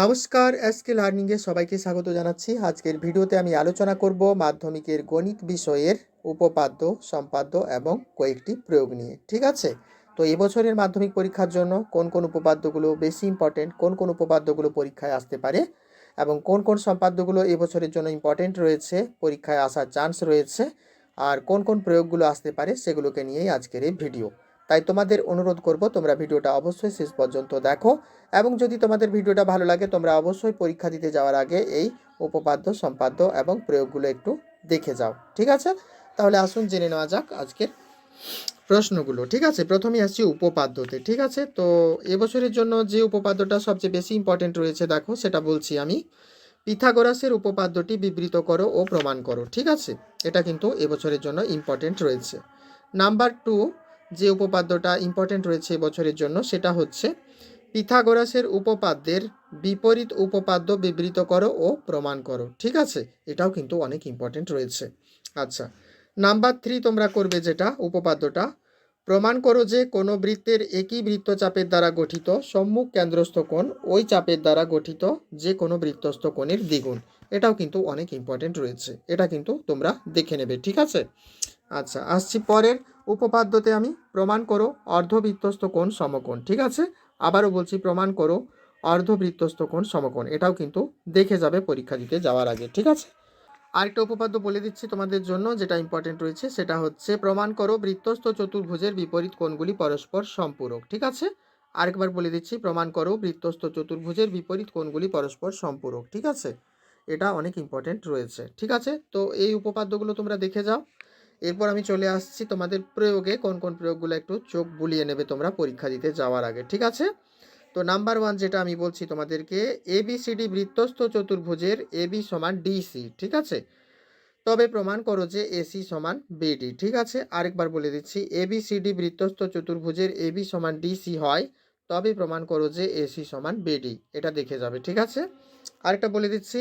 নমস্কার এসকে লার্নিংয়ে সবাইকে স্বাগত জানাচ্ছি। আজকের ভিডিওতে আমি আলোচনা করব মাধ্যমিকের গণিত বিষয়ের উপপাদ্য, সম্পাদ্য এবং কয়েকটি প্রয়োগ নিয়ে, ঠিক আছে? তো এবছরের মাধ্যমিক পরীক্ষার জন্য কোন কোন উপপাদ্যগুলো বেশি ইম্পর্টেন্ট কোন কোন উপপাদ্যগুলো পরীক্ষায় আসতে পারে এবং কোন কোন সম্পাদ্যগুলো এবছরের জন্য ইম্পর্টেন্ট রয়েছে, পরীক্ষায় আসার চান্স রয়েছে, আর কোন কোন প্রয়োগগুলো আসতে পারে সেগুলোকে নিয়েই আজকের এই ভিডিও। তাই তোমাদের অনুরোধ করব তোমরা ভিডিওটা অবশ্যই শেষ পর্যন্ত দেখো এবং যদি তোমাদের ভিডিওটা ভালো লাগে, তোমরা অবশ্যই পরীক্ষা দিতে যাওয়ার আগে এই উপপাদ্য, সম্পাদ্য এবং প্রয়োগগুলো একটু দেখে যাও, ঠিক আছে? তাহলে আসুন জেনে নেওয়া যাক আজকের প্রশ্নগুলো, ঠিক আছে? প্রথমে আসছি উপপাদ্যতে, ঠিক আছে? তো এবছরের জন্য যে উপপাদ্যটা সবচেয়ে বেশি ইম্পর্টেন্ট রয়েছে, দেখো, সেটা বলছি আমি। পিথাগোরাসের উপপাদ্যটি বিবৃত করো ও প্রমাণ করো, ঠিক আছে? এটা কিন্তু এবছরের জন্য ইম্পর্টেন্ট রয়েছে। নাম্বার টু যে উপপাদ্যটা ইম্পর্টেন্ট রয়েছে বছরের জন্য, সেটা হচ্ছে পিথাগোরাসের উপপাদ্যের বিপরীত উপপাদ্য বিবৃত করো ও প্রমাণ করো। ঠিক আছে? এটাও কিন্তু অনেক ইম্পর্টেন্ট রয়েছে। আচ্ছা নাম্বার থ্রি তোমরা করবে যেটা, উপপাদ্যটা, প্রমাণ করো যে কোনো বৃত্তের একই বৃত্তচাপের দ্বারা গঠিত সম্মুখ কেন্দ্রস্থ কোণ ওই চাপের দ্বারা গঠিত যে কোনো বৃত্তস্থ কোণের দ্বিগুণ। এটাও কিন্তু অনেক ইম্পর্টেন্ট রয়েছে। এটা কিন্তু তোমরা দেখে নেবে। ঠিক আছে? আচ্ছা আসছি পরের উপপাদ্যতে আমি প্রমাণ করো অর্ধবৃত্তস্থ কোণ সমকোণ, ঠিক আছে? আবারও বলছি প্রমাণ করো অর্ধবৃত্তস্থ কোণ সমকোণ, এটাও কিন্তু দেখে যাবে পরীক্ষা দিতে যাওয়ার আগে, ঠিক আছে? আরেকটা উপপাদ্য বলে দিচ্ছি তোমাদের জন্য যেটা ইম্পর্টেন্ট রয়েছে, সেটা হচ্ছে প্রমাণ করো বৃত্তস্থ চতুর্ভুজের বিপরীত কোণগুলি পরস্পর সম্পূরক, ঠিক আছে? আরেকবার বলে দিচ্ছি প্রমাণ করো বৃত্তস্থ চতুর্ভুজের বিপরীত কোণগুলি পরস্পর সম্পূরক, ঠিক আছে? এটা অনেক ইম্পর্টেন্ট রয়েছে, ঠিক আছে? তো এই উপপাদ্যগুলো তোমরা দেখে যাও। এরপর আমি চলে আসছি তোমাদের প্রয়োগে, কোন কোন প্রয়োগগুলো একটু চোখ বুলিয়ে নেবে তোমরা পরীক্ষা দিতে যাওয়ার আগে, ঠিক আছে? তো নাম্বার ওয়ান যেটা আমি বলছি তোমাদেরকে এ বি সি ডি বৃত্তস্থ চতুর্ভুজের এ বি সমান ডিসি ঠিক আছে? তবে প্রমাণ করো যে এসি সমান বিডি ঠিক আছে? আরেকবার বলে দিচ্ছি এ বি সি ডি বৃত্তস্থ চতুর্ভুজের এ বি সমান ডিসি হয়, তবে প্রমাণ করো যে এসি সমান বিডি এটা দেখে যাবে, ঠিক আছে? আরেকটা বলে দিচ্ছি,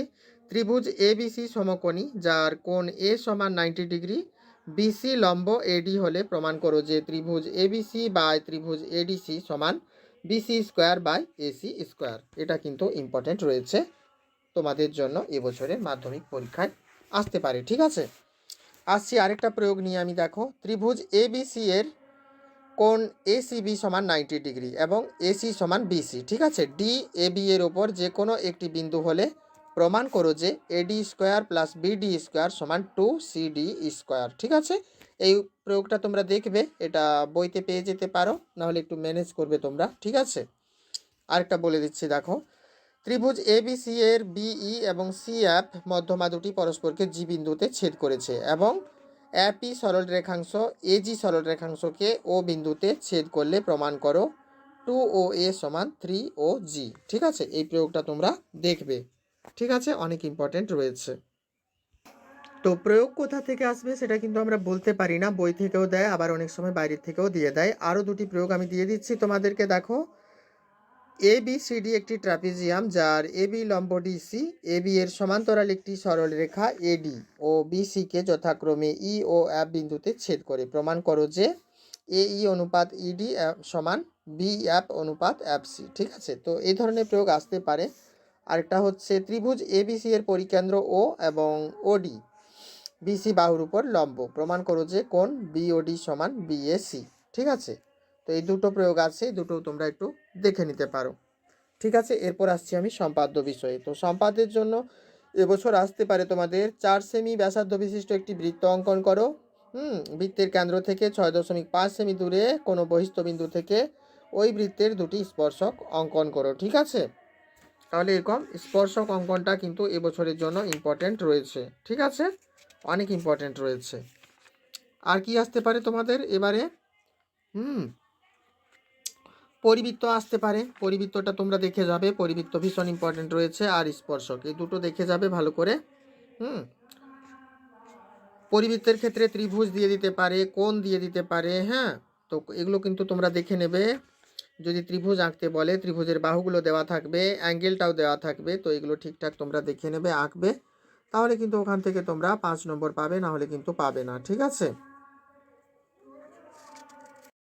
ত্রিভুজ এ বি সি সমকোণী, যার কোণ এ সমান নাইনটি ডিগ্রি বিসি লম্ব এডি হলে প্রমাণ করো যে ত্রিভুজ এবিসি বাই ত্রিভুজ এডিসি সমান BC square by AC square এটা কিন্তু ইম্পর্টেন্ট রয়েছে তোমাদের জন্য এবছরের মাধ্যমিক পরীক্ষায় আসতে পারে, ঠিক আছে? আসছি আরেকটা প্রয়োগ নিয়ে আমি দেখো। ত্রিভুজ এবিসি এর কোণ এসিবি সমান নাইনটি ডিগ্রি এবং এসি সমান বিসি ঠিক আছে? ডি এবি এর ওপর যে কোনো একটি বিন্দু হলে প্রমাণ করো যে AD square plus BD square সমান টু সিডি স্কোয়ার, ঠিক আছে? এই প্রয়োগটা তোমরা দেখবে, এটা বইতে পেয়ে যেতে পারো, নাহলে একটু ম্যানেজ করবে তোমরা, ঠিক আছে? আরেকটা বলে দিচ্ছি, দেখো। ত্রিভুজ এবিসি এর বিই এবং সি অ্যাপ মধ্যমা দুটি পরস্পরকে জি বিন্দুতে ছেদ করেছে এবং অ্যাপি সরল রেখাংশ এজি সরল রেখাংশকে ও বিন্দুতে ছেদ করলে প্রমাণ করো টু ও এ সমান থ্রি ও জি ঠিক আছে? এই প্রয়োগটা তোমরা দেখবে। ঠিক আছে? অনেক ইম্পর্টেন্ট রয়েছে। তো প্রয়োগ কোথা থেকে আসবে সেটা কিন্তু আমরা বলতে পারি না। বই থেকেও দেয়, আবার অনেক সময় বাইরের থেকেও দিয়ে দেয়। আরও দুটি প্রয়োগ আমি দিয়ে দিচ্ছি তোমাদেরকে, দেখো। এ বি সিডি একটি ট্রাপিজিয়াম, যার এ বি লম্ব ডিসি এ বি এর সমান্তরাল একটি সরল রেখা এডি ও বি বিসিকে যথাক্রমে ই ও অ্যাপ বিন্দুতে ছেদ করে। প্রমাণ করো যে এ ই অনুপাত ইডি সমান বি অ্যাপ অনুপাত অ্যাপ সি ঠিক আছে? তো এই ধরনের প্রয়োগ আসতে পারে। আরেকটা হচ্ছে ত্রিভুজ এবিসি এর পরিকেন্দ্র ও এবং ওডি বিসি বাহুর উপর লম্ব। প্রমাণ করো যে কোন? বিওডি সমান বিএসি ঠিক আছে? তো এই দুটো প্রয়োগ আছে দুটো তোমরা একটু দেখে নিতে পারো। ঠিক আছে? এরপর আসছি আমি সম্পাদ্য বিষয়ে। তো সম্পাদ্যের জন্য এবছর আসতে পারে তোমাদের চার সেমি ব্যাসার্ধ বিশিষ্ট একটি বৃত্ত অঙ্কন করো। হুম? বৃত্তের কেন্দ্র থেকে ছয় দশমিক পাঁচ সেমি দূরে কোনো বহিষ্ঠ বিন্দু থেকে ওই বৃত্তের দুটি স্পর্শক অঙ্কন করো। ঠিক আছে? তাহলে এরকম স্পর্শক অঙ্কনটা কিন্তু এবছরের জন্য ইম্পর্টেন্ট রয়েছে। ঠিক আছে? অনেক ইম্পর্টেন্ট রয়েছে। আর কি আসতে পারে তোমাদের এবারে? হুম। পরিবৃত্ত আসতে পারে। পরিবৃত্তটা তোমরা দেখে যাবে। পরিবৃত্ত ভীষণ ইম্পর্টেন্ট রয়েছে আর স্পর্শক। এই দুটো দেখে যাবে ভালো করে। হুম। পরিবৃত্তের ক্ষেত্রে ত্রিভুজ দিয়ে দিতে পারে, কোণ দিয়ে দিতে পারে হ্যাঁ? তো এগুলো কিন্তু তোমরা দেখে নেবে। যদি ত্রিভুজ আঁকতে বলে, ত্রিভুজের বাহুগুলো দেওয়া থাকবে, অ্যাঙ্গেলটাও দেওয়া থাকবে, তো এগুলো ঠিকঠাক তোমরা দেখে নেবে, আঁকবে। তাহলে কিন্তু ওখান থেকে তোমরা পাঁচ নম্বর পাবে না হলে কিন্তু পাবে না, ঠিক আছে?